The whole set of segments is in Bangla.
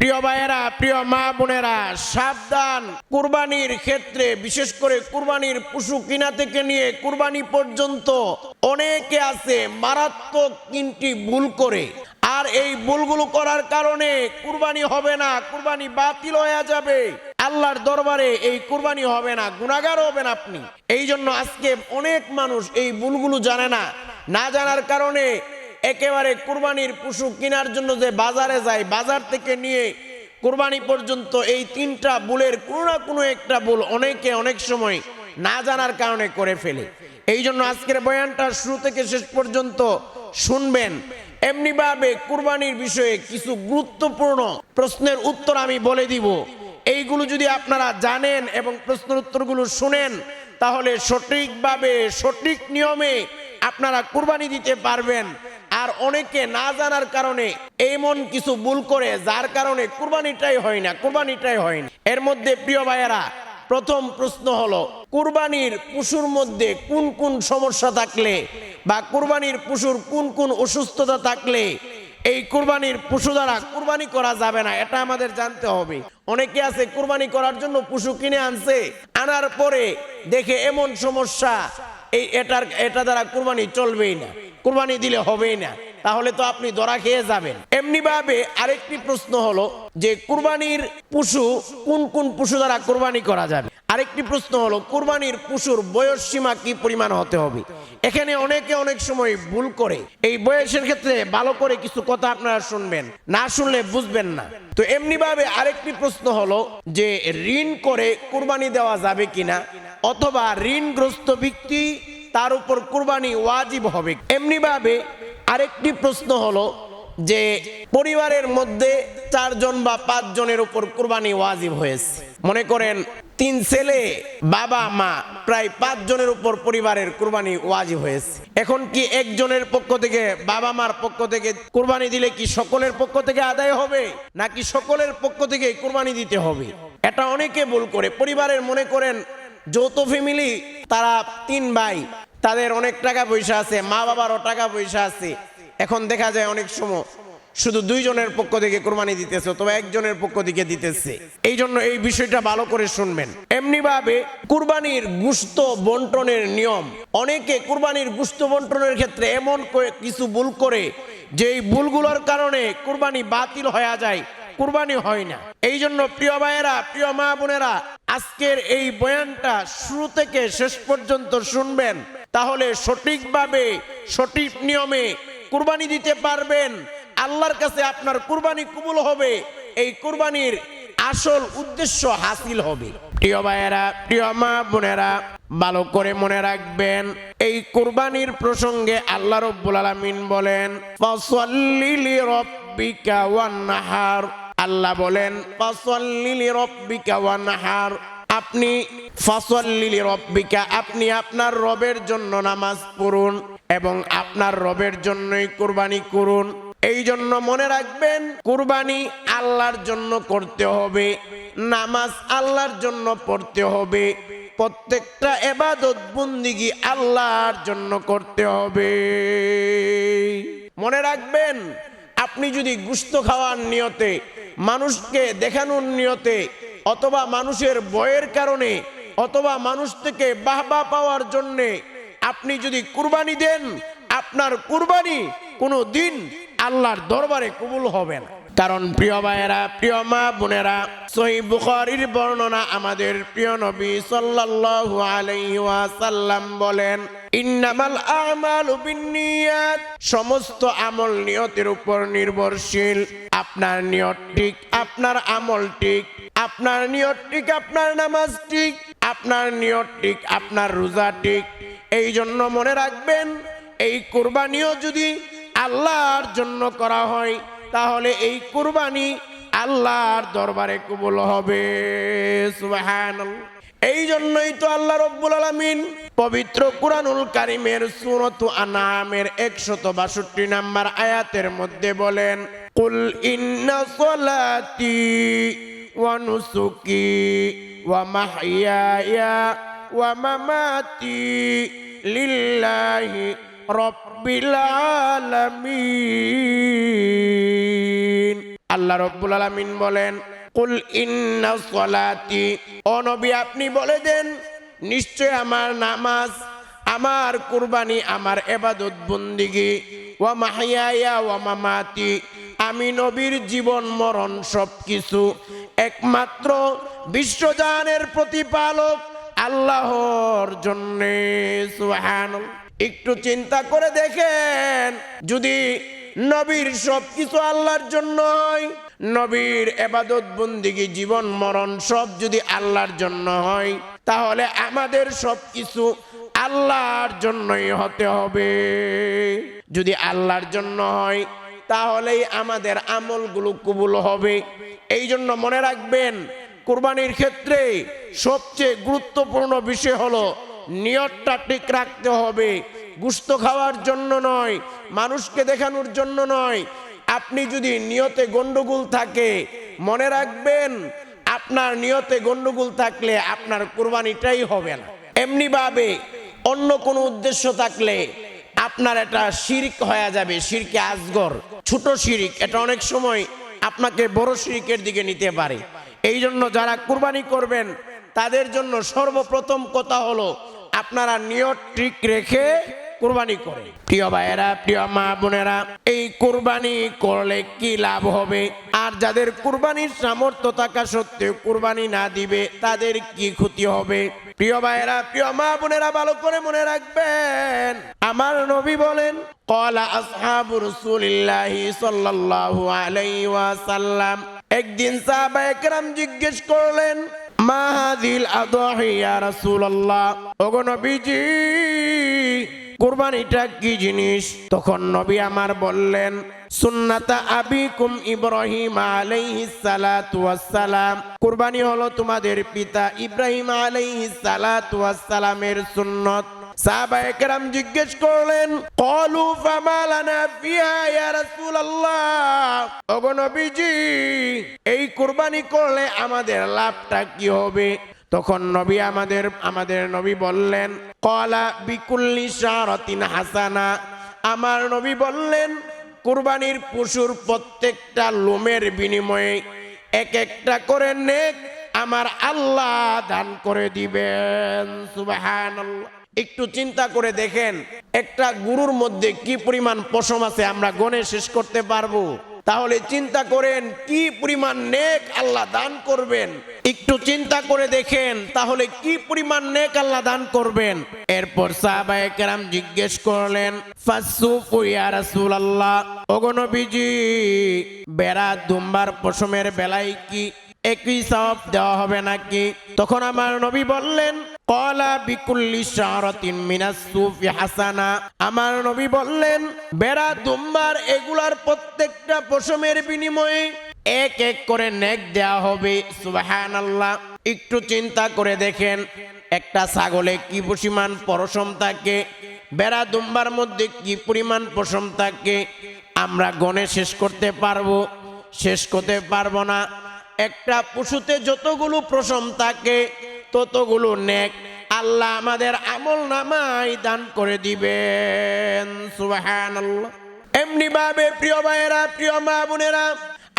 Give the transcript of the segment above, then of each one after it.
প্রিয় ভাইয়েরা, প্রিয় মা বোনেরা, সাবধান। কুরবানির ক্ষেত্রে, বিশেষ করে কুরবানির পশু কিনা থেকে নিয়ে কুরবানি পর্যন্ত অনেকে আছে মারাত্মক তিনটি ভুল করে। আর এই ভুলগুলো করার কারণে কুরবানি হবে না, কুরবানি বাতিল হয়ে যাবে। আল্লাহর দরবারে এই কুরবানি হবে না গুণাগার হবেন আপনি। এই জন্য আজকে অনেক মানুষ এই ভুলগুলো জানে না। না জানার কারণে একেবারে কুরবানির পশু কেনার জন্য যে বাজারে যায়, বাজার থেকে নিয়ে কুরবানি পর্যন্ত এই তিনটা বুলের কোনো না কোনো একটা বুল অনেকে অনেক সময় না জানার কারণে করে ফেলে। এই জন্য আজকের বয়ানটা শুরু থেকে শেষ পর্যন্ত শুনবেন। এমনিভাবে কুরবানির বিষয়ে কিছু গুরুত্বপূর্ণ প্রশ্নের উত্তর আমি বলে দিব। এইগুলো যদি আপনারা জানেন এবং প্রশ্নের উত্তরগুলো শুনেন, তাহলে সঠিকভাবে, সঠিক নিয়মে আপনারা কুরবানি দিতে পারবেন। আর অনেকে না জানার কারণে এমন কিছু ভুল করে, যার কারণে কুরবানিটাই হয় না, কুরবানিটাই হয় না। এর মধ্যে প্রিয় ভাইয়েরা, প্রথম প্রশ্ন হলো, কুরবানির পশুর মধ্যে কোন কোন সমস্যা থাকলে বা কুরবানির পশুর কোন কোন অসুস্থতা থাকলে এই কুরবানির পশু দ্বারা কুরবানি করা যাবে না, এটা আমাদের জানতে হবে। অনেকে আছে কুরবানি করার জন্য পশু কিনে আনছে, আনার পরে দেখে এমন সমস্যা এই এটার, এটা দ্বারা কুরবানি চলবেই না। কুরবানি দিলে হবেই না। তাহলে তো আপনি ধরা খেয়ে যাবেন। এমনি ভাবে আরেকটি প্রশ্ন হলো যে কুরবানির পশু কোন কোন পশু দ্বারা কুরবানি করা যাবে? আরেকটি প্রশ্ন হলো কুরবানির পশুর বয়স সীমা কি পরিমাণ হতে হবে? এখানে অনেকে অনেক সময় ভুল করে। এই বয়সের ক্ষেত্রে ভালো করে কিছু কথা আপনারা শুনবেন। না শুনলে বুঝবেন না। তো এমনি ভাবে আরেকটি প্রশ্ন হলো যে ঋণ করে কুরবানি দেওয়া যাবে কিনা? অথবা ঋণগ্রস্ত ব্যক্তি তার উপর কুরবানি ওয়াজিব হবে। এমনি ভাবে আরেকটি প্রশ্ন হলো যে পরিবারের মধ্যে চারজন বা পাঁচ জনের উপর কুরবানি ওয়াজিব হয়েছে। মনে করেন তিন ছেলে, বাবা, মা, প্রায় পাঁচ জনের উপর পরিবারের কুরবানি ওয়াজিব হয়েছে। এখন কি একজনের পক্ষ থেকে বাবা মার পক্ষ থেকে কুরবানি দিলে কি সকলের পক্ষ থেকে আদায় হবে? নাকি সকলের পক্ষ থেকে কুরবানি দিতে হবে? এটা অনেকে ভুল করে। পরিবারের মনে করেন যৌথ ফ্যামিলি তারা তিন ভাই। তাদের অনেক টাকা পয়সা আছে, মা বাবারও টাকা পয়সা আছে। এখন দেখা যায় অনেক সময় শুধু দুইজনের পক্ষ থেকে কোরবানি দিতেছে অথবা একজনের পক্ষ থেকে দিতেছে। এই জন্য এই বিষয়টা ভালো করে শুনবেন। এমনি ভাবে কুরবানির গুস্ত বন্টনের নিয়ম, অনেকে কুরবানির গুস্ত বন্টনের ক্ষেত্রে এমন কিছু ভুল করে যে এই ভুলগুলোর কারণে কুরবানি বাতিল হয়ে যায়। কুরবানি হয় না। এই জন্য প্রিয় ভাইয়েরা, প্রিয় মা বোনেরা, আজকের এই বয়ানটা শুরু থেকে শেষ পর্যন্ত শুনবেন। তাহলে সঠিকভাবে, সঠিক নিয়মে কুরবানি দিতে পারবেন। আল্লাহর কাছে আপনার কুরবানি কবুল হবে। এই কুরবানির আসল উদ্দেশ্য হাসিল হবে। প্রিয় ভাইয়েরা, প্রিয় মা বোনেরা, ভালো করে মনে রাখবেন, এই কুরবানির প্রসঙ্গে আল্লাহ রব্বুল আলামিন বলেন, ফাসাল্লি লিরাব্বিকা ওয়ানহার। আল্লাহ বলেন আপনি ফাসল্লিলি রব্বিকা আপনি আপনার রবের জন্য নামাজ পড়ুন এবং আপনার রবের জন্যই কুরবানি করুন। এই জন্য মনে রাখবেন কুরবানি আল্লাহর জন্য করতে হবে নামাজ আল্লাহর জন্য পড়তে হবে প্রত্যেকটা এবাদত বন্দিগি আল্লাহর জন্য করতে হবে। মনে রাখবেন আপনি যদি গুস্ত খাওয়ার নিয়তে, মানুষকে দেখানোর নিয়তে, অথবা মানুষের বয়ের কারণে, অথবা মানুষ থেকে বাহবা পাওয়ার জন্যে আপনি যদি কুরবানি দেন, আপনার কুরবানি কোনো দিন আল্লাহর দরবারে কবুল হবে না। কারণ প্রিয় ভাইয়েরা, প্রিয় মা বোনেরা, সহি বুখারীর বর্ণনা আমাদের প্রিয় নবী সাল্লাল্লাহু আলাইহি ওয়াসাল্লাম বলেন, ইন্নামাল আমালু বিন্নিয়াত। সমস্ত আমল নিয়তের উপর নির্ভরশীল। আপনার নিয়ত ঠিক, আপনার আমল ঠিক, আপনার নিয়ত ঠিক, আপনার নামাজ ঠিক, আপনার নিয়ত ঠিক, আপনার রোজা ঠিক। এই জন্য মনে রাখবেন, এই কোরবানিও যদি আল্লাহর জন্য করা হয় তাহলে এই কুরবানি আল্লাহর দরবারে কবুল হবে। এই জন্যই তো আল্লাহ রব্বুল আলামিন পবিত্র কুরআনুল কারিমের সূরাত আনামের 162 নাম্বার আয়াতের মধ্যে বলেন, কুল ইন্না সলাতি ওয়া নুসুকি ওয়া মাহইয়ায়া লিল্লাহি রব্বিল আল্লাহ রব্বুল আলামিন বলেন, কুল ইন্না ও নবী, আপনি বলে দেন, নিশ্চয় আমার নামাজ, আমার কুরবানি, আমার এবাদত বন্দিগি। ওয়া মাহিয়ায়া ওয়া মামাতি। আমি নবীর জীবন, মরণ সব কিছু একমাত্র বিশ্বজানের প্রতিপালক আল্লাহর জন্যে, সুবহানাল্লাহ। একটু চিন্তা করে দেখেন, যদি নবীর সব কিছু আল্লাহর জন্য হয় নবীর এবাদত বন্দিগি, জীবন মরণ সব যদি আল্লাহর জন্য হয়, তাহলে আমাদের সব কিছু আল্লাহর জন্যই হতে হবে। যদি আল্লাহর জন্য হয়, তাহলেই আমাদের আমলগুলো কবুল হবে। এই জন্য মনে রাখবেন, কোরবানির ক্ষেত্রে সবচেয়ে গুরুত্বপূর্ণ বিষয় হলো নিয়তটা ঠিক রাখতে হবে। গুস্ত খাওয়ার জন্য নয়, মানুষকে দেখানোর জন্য নয়। আপনি যদি নিয়তে গন্ডগোল থাকে, মনে রাখবেন, আপনার নিয়তে গন্ডগোল থাকলে আপনার কোরবানিটাই হবে না। এমনিভাবে অন্য কোনো উদ্দেশ্য থাকলে আপনার এটা শিরিক হয়ে যাবে, শিরকে আজগর। ছোট শিরিক, এটা অনেক সময় আপনাকে বড় শিরিকের দিকে নিতে পারে। এই জন্য যারা কুরবানি করবেন, তাদের জন্য সর্বপ্রথম কথা হলো আপনারা নিয়ত ঠিক রেখে কুরবানি করে। প্রিয় ভাইয়েরা, প্রিয় মা বোনেরা, এই কুরবানি করলে কি লাভ হবে? আর যাদের কুরবানির সামর্থ্য থাকা সত্ত্বেও কুরবানি না দিবে, তাদের কি ক্ষতি হবে? প্রিয় ভাইয়েরা, প্রিয় মা বোনেরা, ভালো করে মনে রাখবেন। আমার নবী বলেন কলা আসহাবু রাসূলিল্লাহি সাল্লাল্লাহু আলাইহি ওয়াসাল্লাম। একদিন সাহাবা একরাম জিজ্ঞেস করলেন মাহাদিল আদহিয়া রাসূলুল্লাহ। ওগো নবীজি, কুরবানিটা কি জিনিস? তখন নবী আমার বললেন, সুন্নাতা আবিকুম ইব্রাহিম আলাইহিস সালাতু ওয়াসসালাম। কুরবানি হলো তোমাদের পিতা ইব্রাহিম আলাইহিস সালাতু ওয়াসসালামের সুন্নত। সাহাবা একরাম জিজ্ঞেস করলেন, কলু ফামালানা ফিহা ইয়া রাসূলুল্লাহ? ওগো নবীজি, এই কুরবানি করলে আমাদের লাভটা কি হবে? তখন নবী আমাদের আমাদের নবী বললেন, কলা বিকুল্লি শারতিন হাসানা। আমার নবী বললেন, কুরবানির পশুর প্রত্যেকটা লোমের বিনিময়ে এক একটা করে নেক আমার আল্লাহ দান করে দিবেন। সুবহানাল্লাহ। একটু চিন্তা করে দেখেন, একটা গুরুর মধ্যে কি পরিমাণ পশম আছে আমরা গণে শেষ করতে পারব? তাহলে চিন্তা করেন, কি পরিমাণ নেক আল্লাহ দান করবেন? একটু চিন্তা করে দেখেন, তাহলে কি পরিমাণ নেক আল্লাহ দান করবেন? এরপর সাহাবায়ে কেরাম জিজ্ঞেস করলেন ওগো নবীজি, বেড়া দুম্বার পশমের বেলায় কি একই সব দেওয়া হবে নাকি? তখন আমার নবী বললেন, কলা বিকুল্লি শাহরাতিন মিনাস সুফি হাসানা। আমার নবী বললেন, বেড়া দুম্বার এগুলার প্রত্যেকটা পশমের বিনিময়ে এক এক করে নেক দেওয়া হবে, সুবহানাল্লাহ। একটু চিন্তা করে দেখেন, একটা ছাগলে কি পরিমাণ পরশম থাকে, বেড়া দুম্বার মধ্যে কি পরিমাণ পশম থাকে, আমরা গণে শেষ করতে পারব, শেষ করতে পারব না। একটা পশুতে যতগুলো প্রশম থাকে, ততগুলো নেক। আল্লাহ আমাদের আমল নামাই দান করে দিবেন। সুবহানাল্লাহ। এমনি ভাবে প্রিয় ভাইয়েরা, প্রিয় মা বোনেরা,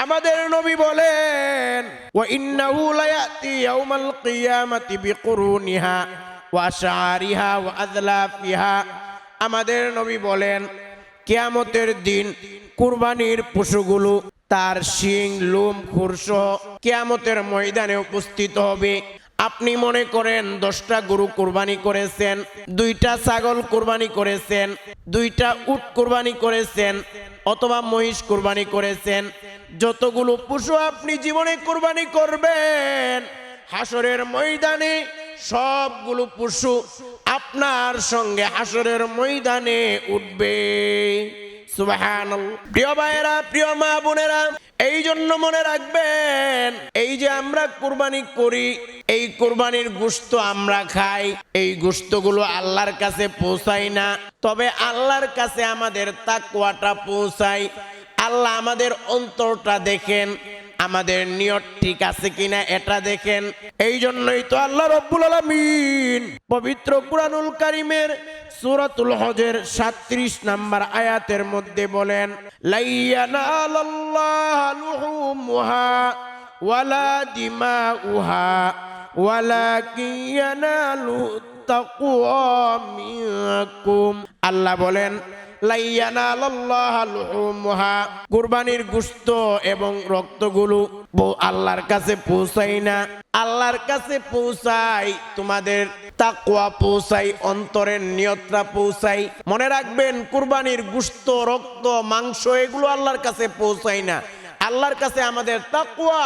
আমাদের নবী বলেন, ওয়া ইন্নাহু লায়াতি ইয়াউমাল কিয়ামাতি বিকুরুনিহা ওয়া শাআরিহা ওয়া আযলাফিহা আমাদের নবী বলেন, কিয়ামতের দিন কুরবানির পশুগুলো তার শিং, লোম খুরসহ কিয়ামতের ময়দানে উপস্থিত হবে। আপনি মনে করেন দশটা গরু কোরবানি করেছেন, দুইটা ছাগল কোরবানি করেছেন, দুইটা উট কোরবানি করেছেন, অথবা মহিষ কোরবানি করেছেন। যতগুলো পশু আপনি জীবনে কোরবানি করবেন, হাসরের ময়দানে সবগুলো পশু আপনার সঙ্গে হাসরের ময়দানে উঠবে। প্রিয় ভাইয়েরা, প্রিয় মা বোনেরা, এই জন্য মনে রাখবেন, এই যে আমরা কুরবানি করি, এই কুরবানির গুস্ত আমরা খাই, এই গুস্তগুলো আল্লাহর কাছে পৌঁছাই না। তবে আল্লাহর কাছে আমাদের তাকুয়াটা পৌঁছাই আল্লাহ আমাদের অন্তরটা দেখেন। আমাদের নিয়ত ঠিক আছে কিনা এটা দেখেন। এই জন্যই তো আল্লাহ রব্বুল আলামিন পবিত্র কুরআনুল কারীমের সূরাতুল হজের 37 নাম্বার আয়াতের মধ্যে বলেন ওয়ালা দিমাউহা ওয়ালাকিন ইয়ানালু তাকওয়া মিনকুম। আল্লাহ বলেন কুরবানির গুস্ত এবং রক্তগুলো আল্লাহর কাছে পৌঁছাই না। আল্লাহর কাছে পৌঁছাই তোমাদের তাকুয়া পৌঁছাই অন্তরের নিয়ত্রা পৌঁছাই মনে রাখবেন, কুরবানির গুস্ত, রক্ত, মাংস, এগুলো আল্লাহর কাছে পৌঁছাই না। আল্লাহর কাছে আমাদের তাকুয়া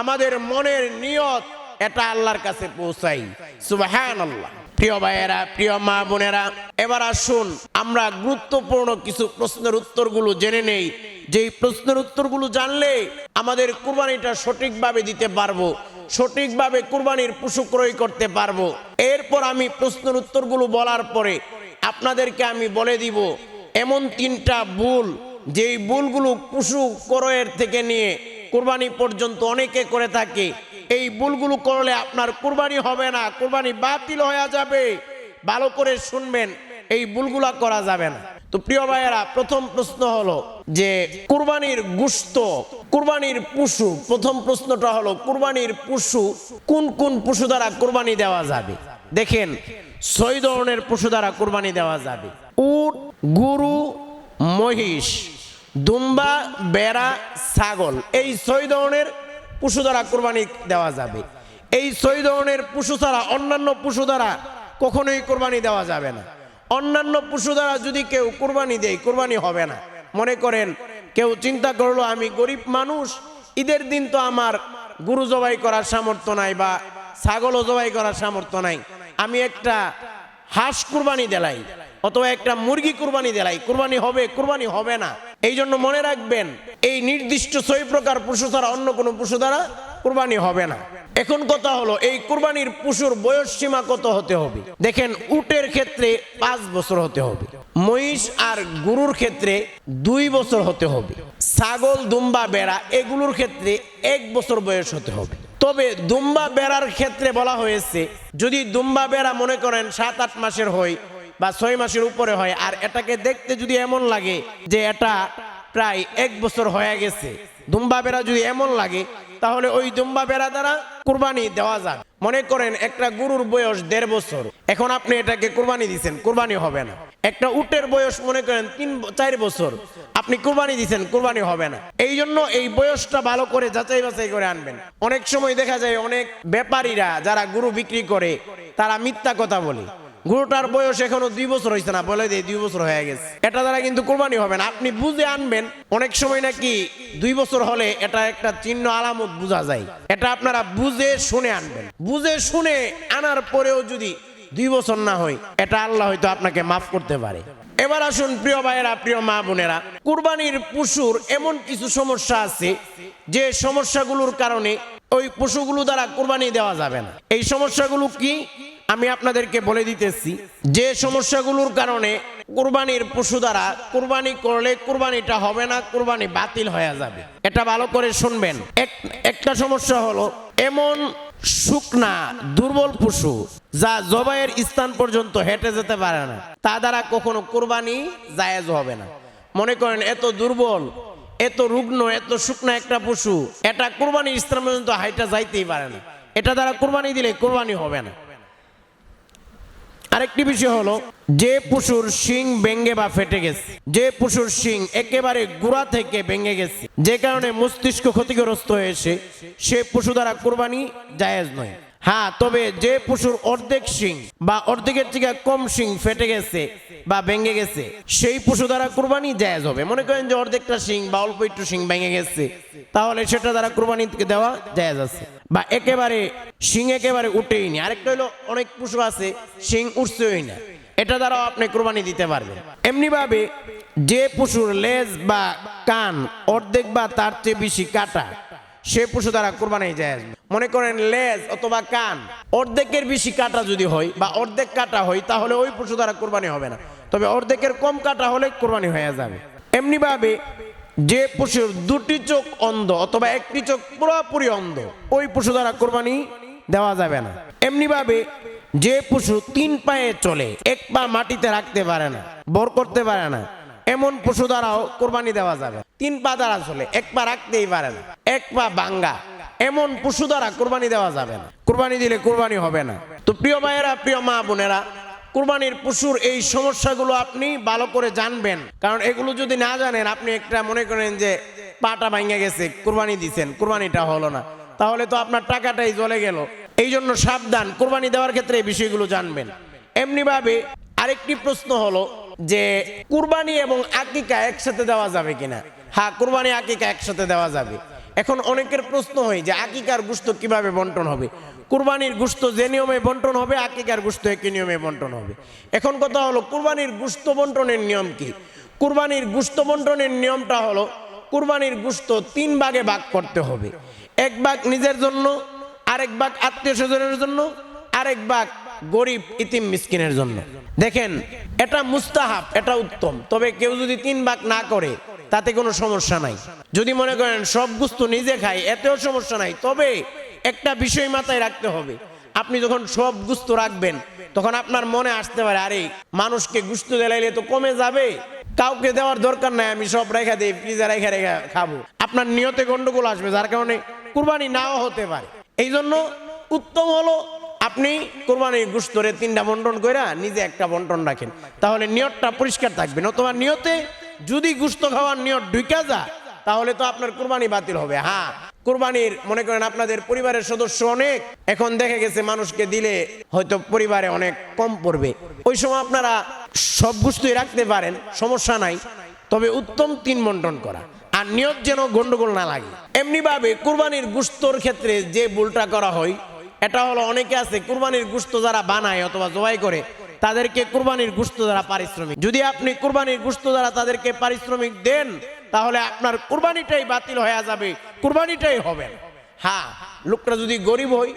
আমাদের মনের নিয়ত, এটা আল্লাহর কাছে পৌঁছাই সুবহানাল্লাহ। প্রিয় ভাইয়েরা, প্রিয় মা বোনেরা, এবার আসুন আমরা গুরুত্বপূর্ণ কিছু প্রশ্নের উত্তরগুলো জেনে নেই। যেই প্রশ্নের উত্তরগুলো জানলে আমাদের কুরবানিটা সঠিকভাবে দিতে পারব, সঠিকভাবে কুরবানির পশু ক্রয় করতে পারব। এরপর আমি প্রশ্নের উত্তরগুলো বলার পরে আপনাদেরকে আমি বলে দিব, এমন তিনটা ভুল, যেই ভুলগুলো পশু ক্রয়ের থেকে নিয়ে কুরবানি পর্যন্ত অনেকে করে থাকে এই ভুলগুলো করলে আপনার কুরবানি হবে না, কুরবানি বাতিল হয়ে যাবে। ভালো করে শুনবেন, এই ভুলগুলা করা যাবে না। তো প্রিয় ভাইয়েরা, প্রথম প্রশ্ন হলো যে কুরবানির গুস্ত, কুরবানির পশু, প্রথম প্রশ্নটা হলো কুরবানির পশু কোন কোন পশু দ্বারা কুরবানি দেওয়া যাবে? দেখেন, ছয় ধরনের পশু দ্বারা কুরবানি দেওয়া যাবে। উট, গরু, মহিষ, দুম্বা, বেড়া, ছাগল, এই ছয় ধরনের পশু দ্বারা কোরবানি দেওয়া যাবে। এই ছয় ধরনের পশু ছাড়া অন্যান্য পশু দ্বারা কখনোই কোরবানি দেওয়া যাবে না। অন্যান্য পশু দ্বারা যদি কেউ কোরবানি দেয়, কোরবানি হবে না। মনে করেন, কেউ চিন্তা করল, আমি গরিব মানুষ, ঈদের দিন তো আমার গরু জবাই করার সামর্থ্য নাই বা ছাগলও জবাই করার সামর্থ্য নাই। আমি একটা হাঁস কুরবানি দেলাই, অথবা একটা মুরগি কুরবানি দেলাই। কুরবানি হবে কুরবানি হবে না। এই জন্য মনে রাখবেন, এই নির্দিষ্ট ছয় প্রকার পশু ছাড়া অন্য কোনো পশু দ্বারা কুরবানি হবে না। এখন কথা হলো, এই কুরবানির পশুর বয়স সীমা কত হতে হবে? দেখেন, উটের ক্ষেত্রে পাঁচ বছর হতে হবে। মহিষ আর গরুর ক্ষেত্রে দুই বছর হতে হবে। ছাগল, দুম্বা, বেড়া, এগুলোর ক্ষেত্রে এক বছর বয়স হতে হবে। তবে দুম্বা, বেড়ার ক্ষেত্রে বলা হয়েছে, যদি দুম্বা, বেড়া মনে করেন সাত আট মাসের হয় বা ছয় মাসের উপরে হয়, আর এটাকে দেখতে যদি এমন লাগে যে এটা প্রায় এক বছর হয়ে গেছে, দুম্বা বেড়া যদি এমন লাগে, তাহলে ওই দুম্বা বেড়া দ্বারা কুরবানি দেওয়া যাবে। মনে করেন একটা গরুর বয়স দেড় বছর, এখন আপনি এটাকে কুরবানি দিচ্ছেন কুরবানি হবে না। একটা উটের বয়স মনে করেন তিন চার বছর, আপনি কুরবানি দিচ্ছেন কুরবানি হবে না। এই জন্য এই বয়সটা ভালো করে যাচাই বাছাই করে আনবেন। অনেক সময় দেখা যায় অনেক ব্যাপারীরা, যারা গরু বিক্রি করে, তারা মিথ্যা কথা বলে। গরুটার বয়স এখনও দুই বছর হয়েছে না, বলে দিয়ে দুই বছর হয়ে গেছে। এটা দ্বারা কিন্তু কোরবানি হবে না। আপনি বুঝে আনবেন, অনেক সময় নাকি দুই বছর হলে এটা একটা চিহ্ন আলামত বোঝা যায়। এটা আপনারা বুঝে শুনে আনবেন। বুঝে শুনে আনার পরেও যদি দুই বছর না হয়, এটা আল্লাহ হয়তো আপনাকে মাফ করতে পারে। এবার আসুন প্রিয় ভাইয়েরা, প্রিয় মা বোনেরা, কুরবানির পশুর এমন কিছু সমস্যা আছে যে সমস্যাগুলোর কারণে ওই পশুগুলো দ্বারা কুরবানি দেওয়া যাবে না। এই সমস্যাগুলো কি? আমি আপনাদেরকে বলে দিতেছি, যে সমস্যাগুলোর কারণে কুরবানির পশু দ্বারা কুরবানি করলে কুরবানিটা হবে না, কুরবানি বাতিল হয়ে যাবে। এটা ভালো করে শুনবেন। এক- একটা সমস্যা হলো, এমন শুকনা, দুর্বল পশু যা জবাইয়ের স্থান পর্যন্ত হেঁটে যেতে পারে না, তা দ্বারা কখনো কুরবানি জায়েজ হবে না। মনে করেন, এত দুর্বল, এত রুগ্ন, এত শুকনা একটা পশু, এটা কুরবানির স্থান পর্যন্ত হাইটা যাইতেই পারে না। এটা দ্বারা কুরবানি দিলে কুরবানি হবে না। আরেকটি বিষয় হলো, যে পশুর শিং ভেঙ্গে বা ফেটে গেছে, যে পশুর শিং একেবারে গুড়া থেকে ভেঙে গেছে, যে কারণে মস্তিষ্ক ক্ষতিগ্রস্ত হয়েছে, সে পশু দ্বারা কোরবানি জায়েজ নয়। হ্যাঁ তবে যে পশুর অর্ধেক শিং বা অর্ধেকের থেকে কম শিং ফেটে গেছে বা ভেঙে গেছে, সেই পশু দ্বারা কোরবানি জায়েজ হবে। মনে করেন যে অর্ধেকটা শিং বা অল্প একটু শিং ভেঙে গেছে, তাহলে সেটা দ্বারা কোরবানি দেওয়া জায়েজ আছে। বা একেবারে শিং একেবারে উঠেই নি। আরেকটা হলো, অনেক পশু আছে, শিং উঠছেই না। এটা দ্বারাও আপনি কোরবানি দিতে পারবেন। এমনি ভাবে যে পশুর লেজ বা কান অর্ধেক বা তার চেয়ে বেশি কাটা, সে পশু দ্বারা কোরবানি যায় মনে করেন লেজ অথবা কান, অর্ধেকের বেশি কাটা যদি হয় বা অর্ধেক কাটা হয়, তাহলে ওই পশু দ্বারা কোরবানি হবে না। তবে অর্ধেকের কম কাটা হলে কোরবানি হয়ে যাবে। এমনি ভাবে যে পশুর দুটি চোখ অন্ধ অথবা একটি চোখ পুরোপুরি অন্ধ, ওই পশু দ্বারা কোরবানি দেওয়া যাবে না। এমনি ভাবে যে পশু তিন পায়ে চলে, এক পা মাটিতে রাখতে পারে না, বর করতে পারে না, এমন পশু দ্বারাও কোরবানি দেওয়া যাবে তিন পা দ্বারা চলে, এক পা রাখতেই পারে না, এক পা বাঙ্গা এমন পশু দ্বারা কোরবানি দেওয়া যাবে না। কোরবানি দিলে কোরবানি হবে না। তো প্রিয় ভাইয়েরা, প্রিয় মা বোনেরা, কুরবানির পশুর এই সমস্যাগুলো আপনি ভালো করে জানবেন। কারণ এগুলো যদি না জানেন, আপনি একটা মনে করেন যে পাটা ভাঙে গেছে, কুরবানি দিছেন, কুরবানিটা হলো না। তাহলে তো আপনার টাকাটাই চলে গেল। এই জন্য সাবধান, কুরবানি দেওয়ার ক্ষেত্রে এই বিষয়গুলো জানবেন। এমনিভাবে আরেকটি প্রশ্ন হলো যে, কুরবানি এবং আকিকা একসাথে দেওয়া যাবে কিনা? হ্যাঁ কুরবানি, আকিকা একসাথে দেওয়া যাবে। এখন অনেকের প্রশ্ন হয় যে আকিকার গুস্ত কীভাবে বন্টন হবে? কুরবানির গুস্ত যে নিয়মে বন্টন হবে, আকিকার গুস্ত একই নিয়মে বন্টন হবে। এখন কথা হলো, কুরবানির গুস্ত বন্টনের নিয়ম কি? কুরবানির গুস্ত বন্টনের নিয়মটা হলো, কুরবানির গুস্ত তিন ভাগে ভাগ করতে হবে। এক ভাগ নিজের জন্য, আরেক ভাগ আত্মীয় স্বজনের জন্য, আরেক ভাগ গরিব, ইতিম, মিসকিনের জন্য। দেখেন, এটা মুস্তাহাব, এটা উত্তম। তবে কেউ যদি তিন ভাগ না করে তাতে কোনো সমস্যা নাই। যদি মনে করেন সব গুস্ত নিজে খাই এতেও সমস্যা নাই। তবে একটা বিষয় মাথায় রাখতে হবে। আপনি যখন সব গুস্ত রাখবেন, তখন আপনার মনে আসতে পারে, আরে, মানুষকে গুস্ত দিলাইলে তো কমে যাবে। কাউকে দেওয়ার দরকার নাই, আমি সব রেখা দিই ফ্রিজে রেখা রেখা খাব। আপনার নিয়তে গন্ডগোল আসবে, যার কারণে কুরবানি নাও হতে পারে। এই জন্য উত্তম হলো, আপনি কোরবানির গুস্তরে তিনটা বন্টন কইরা নিজে একটা বন্টন রাখেন। তাহলে নিয়তটা পরিষ্কার থাকবে, নতুবা নিয়তে যদি গুস্ত খাওয়ার নিয়ত ঢুকা যা তাহলে তো আপনার কোরবানি বাতিল হবে। হ্যাঁ কোরবানির, মনে করেন আপনাদের পরিবারের সদস্য অনেক, এখন দেখে গেছে মানুষকে দিলে হয়তো পরিবারে অনেক কম পড়বে। ওই সময় আপনারা সব গুস্তই রাখতে পারেন, সমস্যা নাই, তবে উত্তম তিন বন্টন করা। আর নিয়ত যেন গন্ডগোল না লাগে। এমনিভাবে কুরবানির গুস্তর ক্ষেত্রে যে ভুলটা করা হয়, এটা হলো অনেকে আছে, কুরবানির গুস্ত যারা বানায় অথবা জবাই করে তাদেরকে কুরবানির গুস্ত দ্বারা পারিশ্রমিক যদি আপনি কুরবানির গুস্ত দ্বারা তাদেরকে পারিশ্রমিক দেন, তাহলে আপনার কুরবানিটাই বাতিল হয়ে যাবে, কুরবানিটাই হবে। হ্যাঁ লোকটা যদি গরিব হই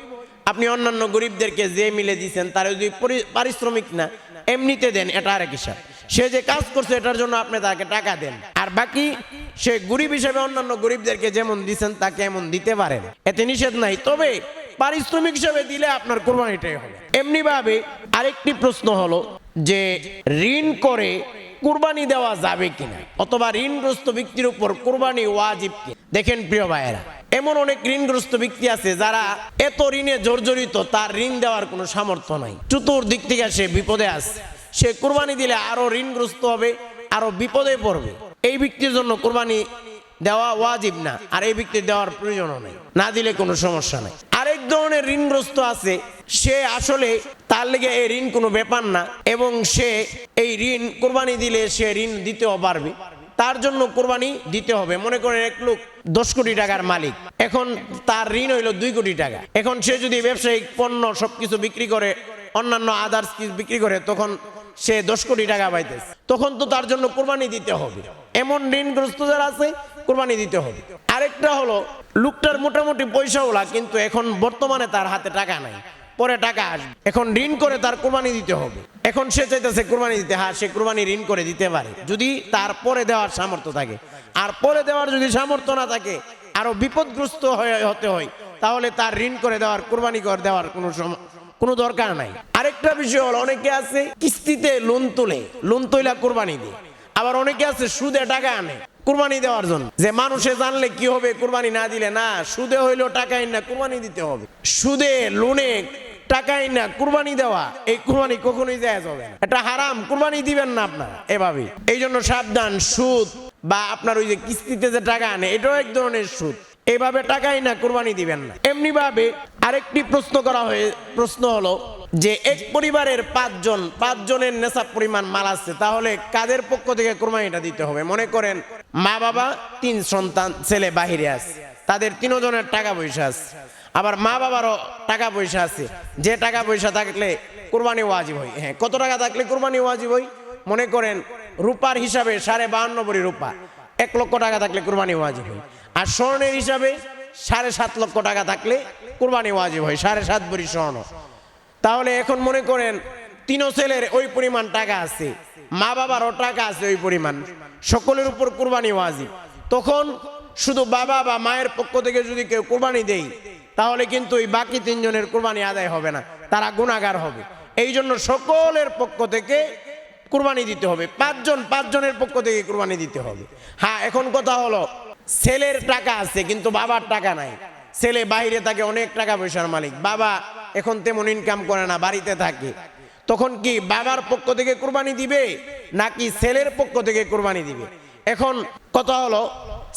আপনি অন্যান্য গরিবদেরকে যে মিলে দিচ্ছেন তারা যদি পারিশ্রমিক না, এমনিতে দেন, এটা এক হিসাব সে যে কাজ করছে, এটার জন্য আপনি তাকে টাকা দেন। আর বাকি, সে গরিব হিসেবে অন্যান্য গরিবদেরকে যেমন দিচ্ছেন তাকে এমন দিতে পারেন। এতে নিষেধ নাই। তবে পারিশ্রমিক হিসেবে দিলে আপনার কোরবানিটাই হবে। এমনি ভাবে আরেকটি প্রশ্ন হলো যে, ঋণ করে কুরবানি দেওয়া যাবে কিনা? অথবা ঋণগ্রস্ত ব্যক্তির উপর কুরবানি ওয়াজিব কি দেখেন প্রিয় ভাইয়েরা, এমন অনেক ঋণগ্রস্ত ব্যক্তি আছে যারা এত ঋণে জর্জরিত, তার ঋণ দেওয়ার কোনো সামর্থ্য নাই। চতুর্দিক থেকে সে বিপদে আছে। সে কুরবানি দিলে আরও ঋণগ্রস্ত হবে, আরও বিপদে পড়বে। এই ব্যক্তির জন্য কুরবানি দেওয়া ওয়াজিব না, আর এই ব্যক্তি দেওয়ার প্রয়োজনও নেই, না দিলে কোনো সমস্যা নাই। আরেক ধরনের ঋণগ্রস্ত আছে, সে আসলে তার লেগে এই ঋণ কোনো ব্যাপার না, এবং সে এই ঋণ, কোরবানি দিলে সে ঋণ দিতেও পারবে। তার জন্য কোরবানি দিতে হবে। মনে করেন এক লোক দশ কোটি টাকার মালিক, এখন তার ঋণ হইল দুই কোটি টাকা। এখন সে যদি ব্যবসায়িক পণ্য সবকিছু বিক্রি করে, অন্যান্য আদার্স বিক্রি করে, তখন সে দশ কোটি টাকা পাইতেছে। তখন তো তার জন্য কোরবানি দিতে হবে। এমন ঋণগ্রস্ত যারা আছে, কোরবানি দিতে হবে। আরেকটা হলো, লোকটার মোটামুটি পয়সাওয়ালা কিন্তু এখন বর্তমানে তার হাতে টাকা নাই। পরে টাকা আসবে। এখন ঋণ করে তার কোরবানি দিতে হবে। এখন সে চাইতেছে কোরবানি দিতে হ্যাঁ সে কোরবানি ঋণ করে দিতে পারে। যদি তার পরে দেওয়ার সামর্থ্য থাকে। আর পরে দেওয়ার যদি সামর্থ্য না থাকে, আরও বিপদগ্রস্ত হয়ে হতে হয়, তাহলে তার ঋণ করে দেওয়ার, কোরবানি করে দেওয়ার কোনো সম- কোনো দরকার নাই। আরেকটা বিষয় হলো, অনেকে আছে কিস্তিতে লোন তুলে, লোন তৈলা কোরবানি দিয়ে। আবার অনেকে আছে সুদে টাকা আনে কুরবানি দেওয়ার জন্য। যে মানুষে জানলে কি হবে, কুরবানি না দিলে না, সুদে হইলেও টাকাই না কুরবানি দিতে হবে। সুদে, লোনে টাকাই না কুরবানি দেওয়া, এই কুরবানি কখনোই যায় যাবে না। এটা হারাম, কুরবানি দিবেন না আপনারা এভাবে এই জন্য সাবধান, সুদ বা আপনার ওই যে কিস্তিতে যে টাকা আনে, এটাও এক ধরনের সুদ। এইভাবে টাকাই না, কুরবানি দিবেন না। এমনি ভাবে আরেকটি প্রশ্ন করা হয়ে, প্রশ্ন হলো যে, এক পরিবারের পাঁচজন, পাঁচজনের নেশা পরিমাণ মাল আছে, তাহলে কাদের পক্ষ থেকে কোরবানিটা দিতে হবে? মনে করেন, মা বাবা, তিন সন্তান, ছেলে বাহিরে আছে, তাদের তিনজনের টাকা পয়সা আছে। আবার মা বাবারও টাকা পয়সা আছে, যে টাকা পয়সা থাকলে কোরবানি ওয়াজিব হয়। হ্যাঁ কত টাকা থাকলে কোরবানি ওয়াজিব হয়? মনে করেন, রূপার হিসাবে সাড়ে বাহান্ন রূপা, এক লক্ষ টাকা থাকলে কোরবানি ওয়াজিব হয়। আর স্বর্ণের হিসাবে সাড়ে সাত লক্ষ টাকা থাকলে কোরবানি ওয়াজিব হয়, সাড়ে সাত ভরি স্বর্ণ। তাহলে এখন মনে করেন তিনো ছেলের ওই পরিমাণ টাকা আছে, মা বাবারও টাকা আছে ওই পরিমাণ, সকলের উপর কোরবানি ওয়াজিব। তখন শুধু বাবা বা মায়ের পক্ষ থেকে যদি কেউ কোরবানি দেই তাহলে কিন্তু এই বাকি তিনজনের কোরবানি আদায় হবে না, তারা গুণাগার হবে। এই জন্য সকলের পক্ষ থেকে কুরবানি দিতে হবে, পাঁচজন, পাঁচজনের পক্ষ থেকে কুরবানি দিতে হবে। হ্যাঁ এখন কথা হলো ছেলের টাকা আছে, কিন্তু বাবার টাকা নাই। ছেলে বাইরে থাকে, অনেক টাকা পয়সার মালিক। বাবা এখন তেমন ইনকাম করে না, বাড়িতে থাকে। তখন কি বাবার পক্ষ থেকে কুরবানি দিবে, নাকি ছেলের পক্ষ থেকে কুরবানি দিবে? এখন কথা হলো,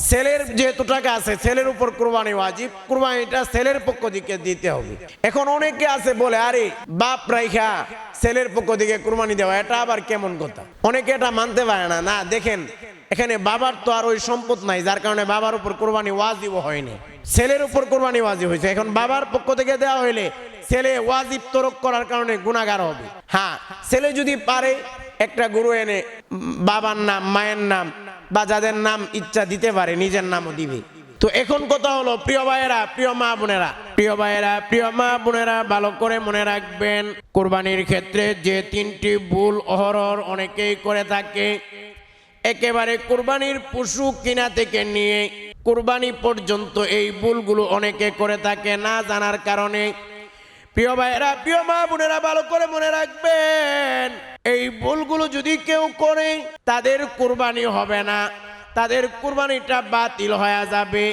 ছেলের যেহেতু টাকা আছে, ছেলের উপর কুরবানি ওয়াজিব, কুরবানিটা ছেলের পক্ষ থেকে দিতে হবে। এখন অনেকে আছে বলে, আরে বাপ রাইখা, ছেলের পক্ষ থেকে কুরবানি দেওয়া, এটা আবার কেমন কথা? অনেকে এটা মানতে পারে না। না, দেখেন এখানে বাবার তো আর ওই সম্পদ নাই, যার কারণে বাবার উপর কোরবানি ওয়াজিব হয়নি। ছেলের উপর কোরবানি ওয়াজিব হয়েছে। এখন বাবার পক্ষ থেকে দেওয়া হইলে ছেলে ওয়াজিব তরক করার কারণে গুণাগার হবে। হ্যাঁ ছেলে যদি পারে, একটা গুরু এনে বাবার নাম, মায়ের নাম বা যাদের নাম ইচ্ছা দিতে পারে, নিজের নামও দিবে। তো এখন কথা হলো, প্রিয় ভাইয়েরা, প্রিয় মা বোনেরা, প্রিয় ভাইয়েরা, প্রিয় মা বোনেরা, ভালো করে মনে রাখবেন, কোরবানির ক্ষেত্রে যে তিনটি ভুল অহরর অনেকেই করে থাকে একেবারে কোরবানির পশু কিনা থেকে নিয়ে কোরবানি পর্যন্ত এই ভুলগুলো অনেকে করে থাকে না জানার কারণে। প্রিয় ভাইয়েরা, প্রিয় মা বোনেরা, ভালো করে মনে রাখবেন, এই ভুলগুলো যদি কেউ করে, তাদের কোরবানি হবে না। তাদের কুরবানিটা বাতিল হয়ে যাবে।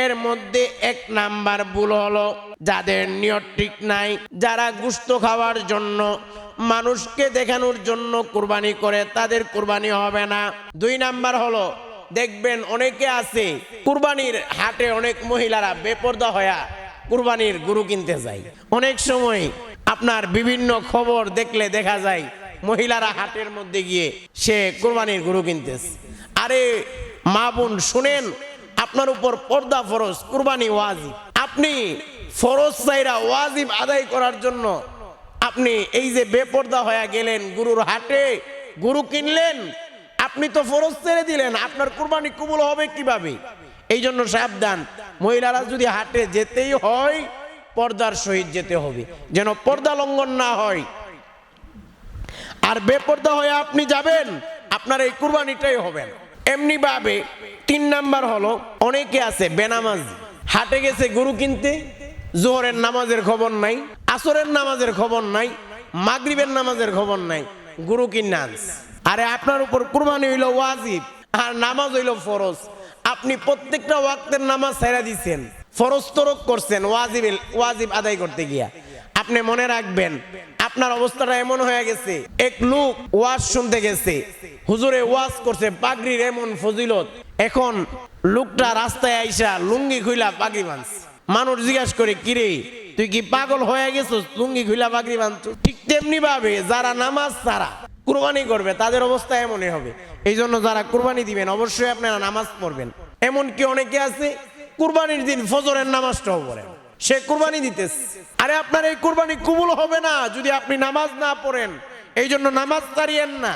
এর মধ্যে এক নাম্বার ভুল হলো যাদের নিয়ত ঠিক নাই, যারা গুস্ত খাওয়ার জন্য, মানুষকে দেখানোর জন্য কুরবানি করে, তাদের কুরবানি হবে না। দুই নাম্বার হলো, দেখবেন অনেকে আছে, কুরবানির হাটে অনেক মহিলারা বেপর্দা হয়া কুরবানির গরু কিনতে যায়। অনেক সময় আপনার বিভিন্ন খবর দেখলে দেখা যায়, মহিলারা হাটের মধ্যে গিয়ে সে কুরবানির গরু কিনতেছে। আরে, মা বোন, শুনেন, আপনার উপর পর্দা ফরজ, কুরবানি ওয়াজিব। আপনি ফরজ চাইরা ওয়াজিব আদায় করার জন্য আপনি এই যে বেপর্দা হয়ে গেলেন, গুরুর হাটে গুরু কিনলেন, আপনি তো ফরজ ছেড়ে দিলেন, আপনার কুরবানি কবুল হবে কীভাবে? এই জন্য সাবধান, মহিলারা যদি হাটে যেতেই হয়, পর্দার সহিত যেতে হবে। যেন পর্দা লঙ্ঘন না হয়। আর বেপর্দা হয়ে আপনি যাবেন, আপনার এই কুরবানিটাই হবে না। এমনি ভাবে তিন নাম্বার হলো, অনেকে আছে বেনামাজ। হাটে গেছে গরু কিনতে, জোহরের নামাজের খবর নাই, আসরের নামাজের খবর নাই, মাগরিবের নামাজের খবর নাই, গরু কিনে আরে আপনার উপর কুরবানি হইল ওয়াজিব, আর নামাজ হইল ফরজ। আপনি প্রত্যেকটা ওয়াক্তের নামাজ ছেড়ে দিচ্ছেন ফরজ তরক করছেন ওয়াজিব ওয়াজিব আদায় করতে গিয়া। আপনি মনে রাখবেন আপনার অবস্থাটা এমন হয়ে গেছে। এক লোক ওয়াজ শুনতে গেছে। হুজুরে ওয়াজ করছে, পাগড়ির এমন ফজিলত। এখন লোকটা রাস্তায় আইসা লুঙ্গি খুইলা পাগড়ি বাঁধছে। মানুষ জিজ্ঞাসা করে, কিরে, তুই কি পাগল হয়ে গেছিস? লুঙ্গি খুইলা পাগড়ি বাঁধছো? ঠিক তেমনি ভাবে যারা নামাজ ছাড়া কুরবানি করবে, তাদের অবস্থা এমনই হবে। এই জন্য যারা কুরবানি দিবেন, অবশ্যই আপনারা নামাজ পড়বেন। এমনকি অনেকে আছে, কুরবানির দিন ফজরের নামাজটাও পড়েন। সে কুরবানি দিতেছে। আরে আপনার এই কুরবানি কবুল হবে না যদি আপনি নামাজ না পড়েন। এই জন্য নামাজ তাড়িয়েন না।